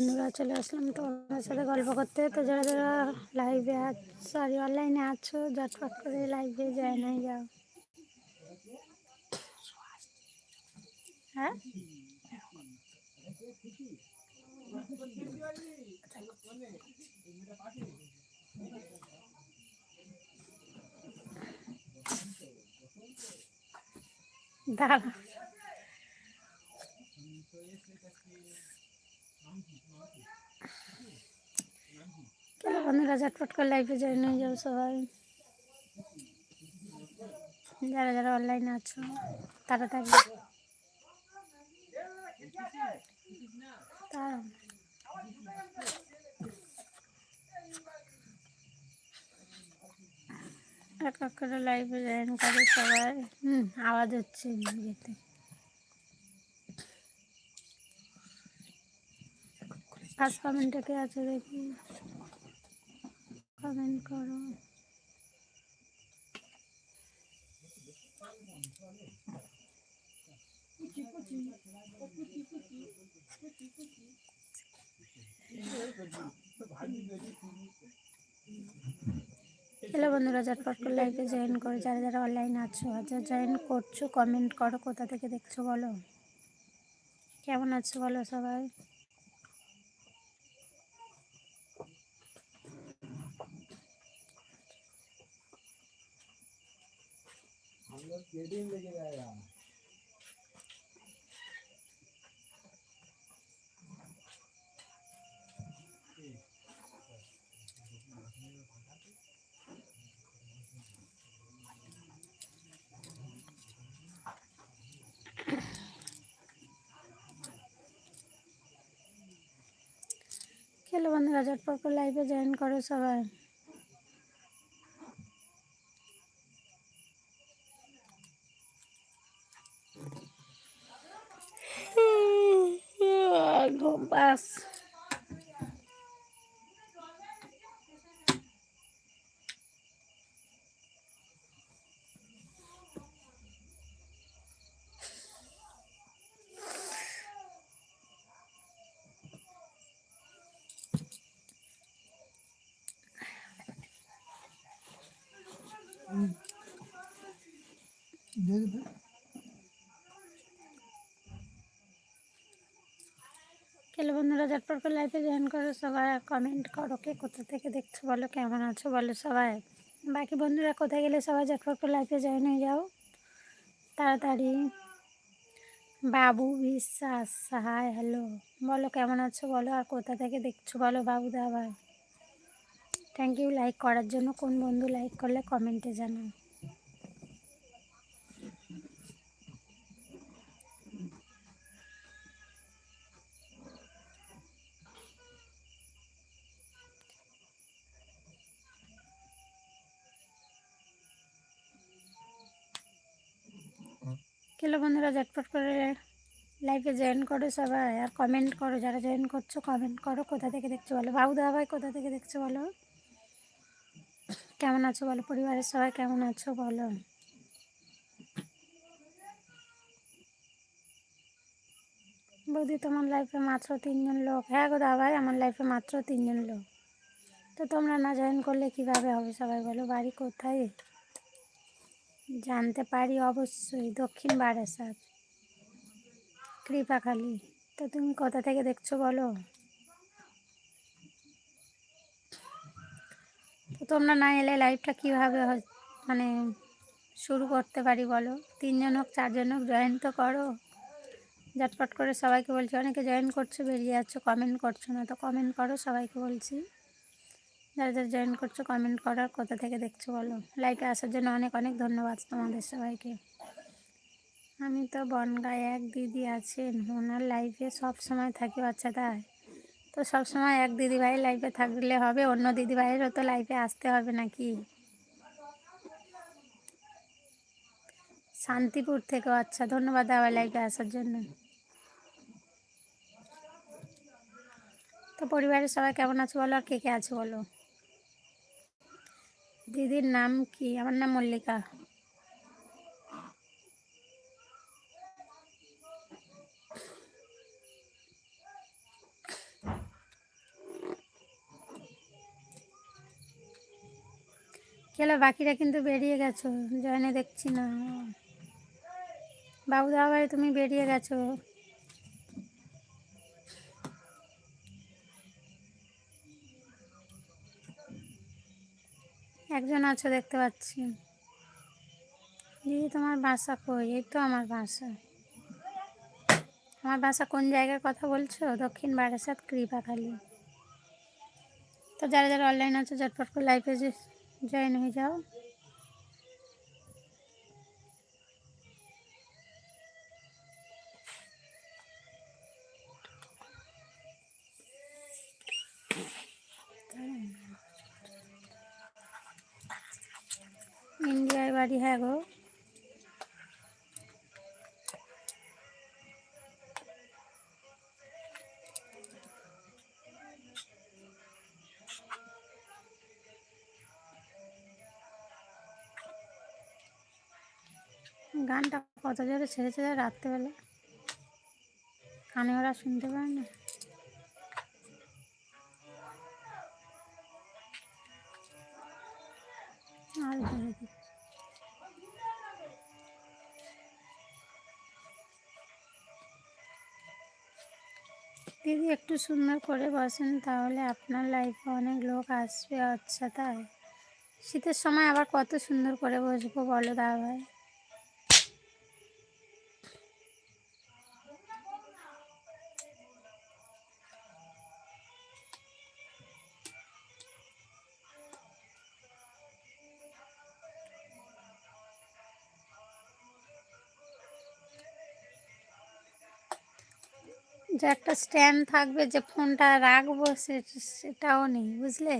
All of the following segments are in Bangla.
বন্ধুরা চলে আসলাম তোমাদের সাথে গল্প করতে। তো যারা যারা লাইভে সরি অনলাইনে আছো, ঝটপট করে লাইভে যায় নাই যাও। হ্যাঁ? দাঁড়া। চলো বন্ধুরা ঝটপট করে লাইভে জয়েন হয়ে যাও সবাই। যারা যারা অনলাইনে আছো তাড়াতাড়ি তাড়াও। এক এক করে লাইভে জয়েন করে সবাই। হুম, আওয়াজ হচ্ছে। ইয়েতে ফার্স্ট কমেন্টে কে আছে দেখি। কমেন্ট করো। হ্যালো বন্ধুরা, ঝটপট করে লাইভে জয়েন করো। যারা যারা অনলাইনে আছো আর যারা জয়েন করছ কমেন্ট করো, কোথা থেকে দেখছ বলো? কেমন আছো বলো সবাই? হ্যালো বন্ধুরা ঝটপট লাইভে জয়েন করো সবাই। হ্যালো বন্ধুরা, ঝটপট করে লাইভে জয়েন করো সবাই কমেন্ট করো কে কোথা থেকে দেখছ বলো, কেমন আছো বলো সবাই। বাকি বন্ধুরা কোথায় গেলে সবাই ঝটপট করে লাইভে জয়েন হয়ে যাও। তাড়াতাড়ি। বাবু বিশ্বাস হাই হ্যালো বলো, কেমন আছো বলো, আর কোথা থেকে দেখছ বলো বাবু দা ভাই। থ্যাংক ইউ লাইক করার জন্য। কোন বন্ধু লাইক করলে কমেন্টে জানাও। হ্যালো বন্ধুরা, ঝটপট করে লাইভে জয়েন করো সবাই, আর কমেন্ট করো, যারা জয়েন করছ কমেন্ট করো, কোথা থেকে দেখছ বলো? বাবু দাদা ভাই কোথা থেকে দেখছ বলো? কেমন আছো বলো? পরিবারের সবাই কেমন আছো বলো? বৌদি, তোমার লাইফে মাত্র তিনজন লোক। হ্যাঁ গো দাদা ভাই আমার লাইফে মাত্র তিনজন লোক। তো তোমরা না জয়েন করলে কীভাবে হবে সবাই বলো? বাড়ি কোথায়? জানতে পারি অবশ্যই, দক্ষিণ বারাসাত। কৃপাখালি, তো তুমি কোথা থেকে দেখছ বলো? তো তোমরা না এলে লাইভটা কীভাবে মানে শুরু করতে পারি বলো? তিনজন হোক, চারজন হোক জয়েন তো করো। ঝটপট করে সবাইকে বলছি, অনেকে জয়েন করছ, বেরিয়ে যাচ্ছ কমেন্ট করছ না, তো কমেন্ট করো সবাইকে বলছি। যারা যারা জয়েন করছ কমেন্ট করো আর কোথা থেকে দেখছ বলো। লাইভে আসার জন্য অনেক অনেক ধন্যবাদ তোমাদের সবাইকে। আমি তো বনগায় এক দিদি আছেন, ওনার লাইফে সব সময় থাকি বাচ্চা তাই তো সব সময় এক দিদিভাই লাইফে থাকলে হবে, অন্য দিদিভাইয়েরও তো লাইফে আসতে হবে নাকি? শান্তিপুর থেকে আচ্ছা ধন্যবাদ আবার লাইফে আসার জন্য। তো পরিবারের সবাই কেমন আছে বলো, আর কে কে আছে বলো? দিদির নাম কি? আমার নাম মল্লিকা। চলো বাকিরা কিন্তু বেরিয়ে গেছো। জয়নে দেখছি না। বাবু দাওয়া তুমি বেরিয়ে গেছো। একজন আছো দেখতে পাচ্ছি। দিদি তোমার বাসা কই? এই তো আমার বাসা। আমার বাসা কোন জায়গার কথা বলছো? দক্ষিণ বারাসাত কৃপাখালী। তো যারা যারা অনলাইন আছে, ঝটপট করে লাইফে জয়েন হয়ে যাও। বাড়ি হ্যাঁ গো। গানটা কত জোরে ছেড়েছে রাত্রেবেলা? কানে ওরা শুনতে পায় না। দিদি একটু সুন্দর করে বসেন তাহলে আপনার লাইফে অনেক লোক আসবে আচ্ছা তাই? শীতের সময় আবার কত সুন্দর করে বসবো বলো দাদা ভাই? যে একটা স্ট্যান্ড থাকবে যে ফোনটা রাখব সে, সেটাও নেই, বুঝলে?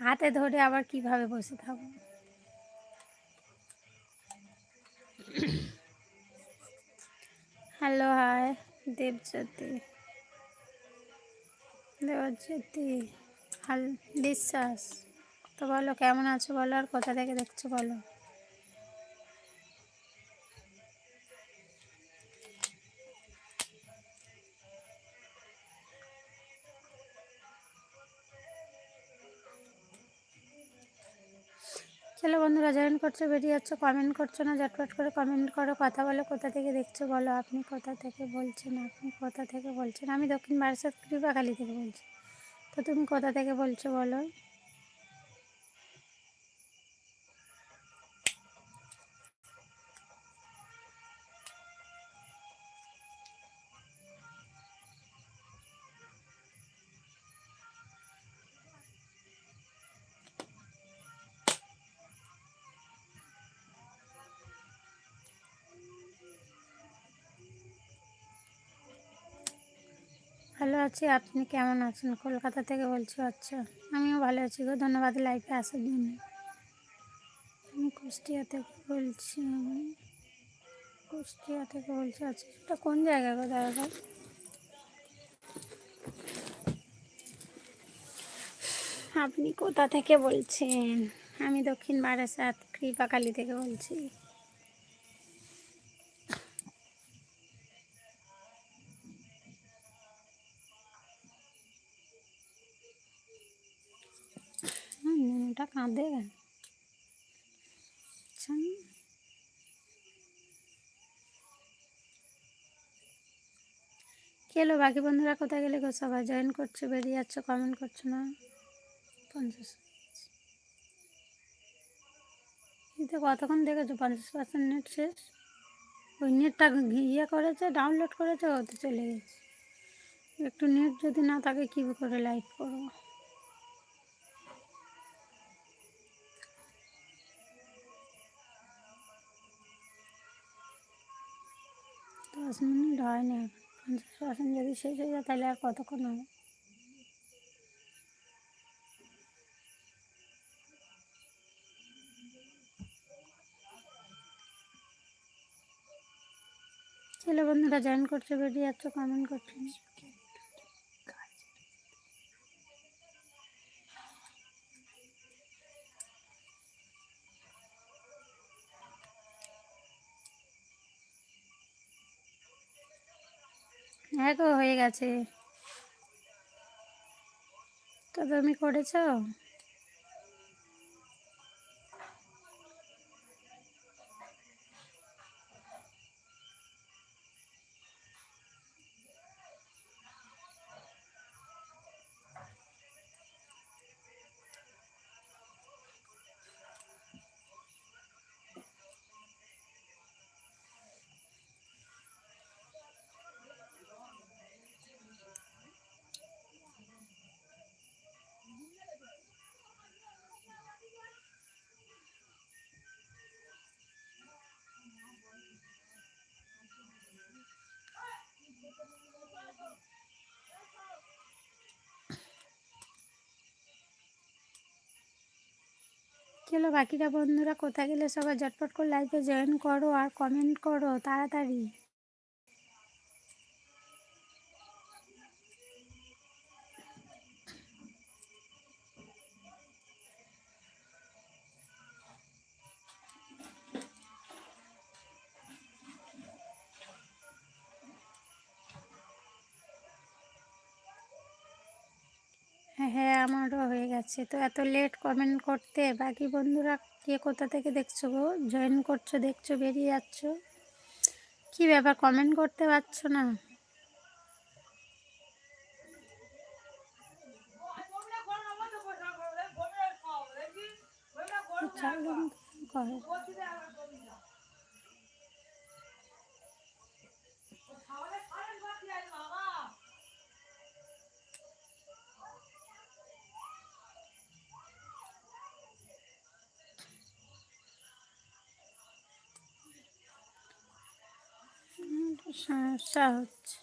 হাতে ধরে আবার কীভাবে বসে থাকব? Hello, high, Debjyoti. দেবজ্যোতি, হাল, বিশ্বাস। তো বলো, কেমন আছো? বলো আর কোথা থেকে দেখছ? বলো। চলো বন্ধুরা জয়েন করছ, বেরিয়ে যাচ্ছ কমেন্ট করছ না, ঝটপট করে কমেন্ট করো, কথা বলো, কোথা থেকে দেখছ বলো, আপনি কোথা থেকে বলছেন, আপনি কোথা থেকে বলছেন? আমি দক্ষিণ বারাসাত কৃপাখালী থেকে বলছি। তো তুমি কোথা থেকে বলছো বলো? আছি। আপনি কেমন আছেন? কলকাতা থেকে বলছি আচ্ছা। আমিও ভালো আছি গো। ধন্যবাদ লাইফে আসার জন্য। আমি কুষ্টিয়া থেকে বলছি, আমি কুষ্টিয়া থেকে বলছি আচ্ছা এটা কোন জায়গা গো? দাদা ভাই। আপনি কোথা থেকে বলছেন? আমি দক্ষিণ বারাসাত কৃপাকালী থেকে বলছি। নুনুটা কাঁদে কেলো বাকি বন্ধুরা কোথায় গেলে গো? সবাই জয়েন করছ, বেরিয়ে যাচ্ছ কমেন্ট করছ না? পঞ্চাশ। এতে কতক্ষণ দেখেছ? পঞ্চাশ পার্সেন্ট নেট শেষ? ওই নেটটা ইয়ে করেছে ডাউনলোড করেছে ওতে চলে গেছে। একটু নেট যদি না থাকে, কী করে লাইভ করব? দশ মিনিট হয়নি। পঞ্চাশ পার্সেন্ট যদি শেষ হয়ে যায়, তাহলে আর কতক্ষণ হবে? ছেলে বন্ধুরা জয়েন করছে বেরিয়ে যাচ্ছে কমেন্ট করছে। হ্যাঁ হয়ে গেছে। তো তুমি করেছ? হলো বাকিরা বন্ধুরা? কোথায় গেলে সবাই ঝটপট করে লাইভে জয়েন করো আর কমেন্ট করো, তাড়াতাড়ি। হ্যাঁ আমারও হয়ে গেছে। তো এত লেট কমেন্ট করতে বাকি বন্ধুরা কে কোথা থেকে দেখছ গো? জয়েন করছ দেখছ বেরিয়ে যাচ্ছ? কি ব্যাপার? কমেন্ট করতে পারছ না? চলো করে সমস্যা হচ্ছে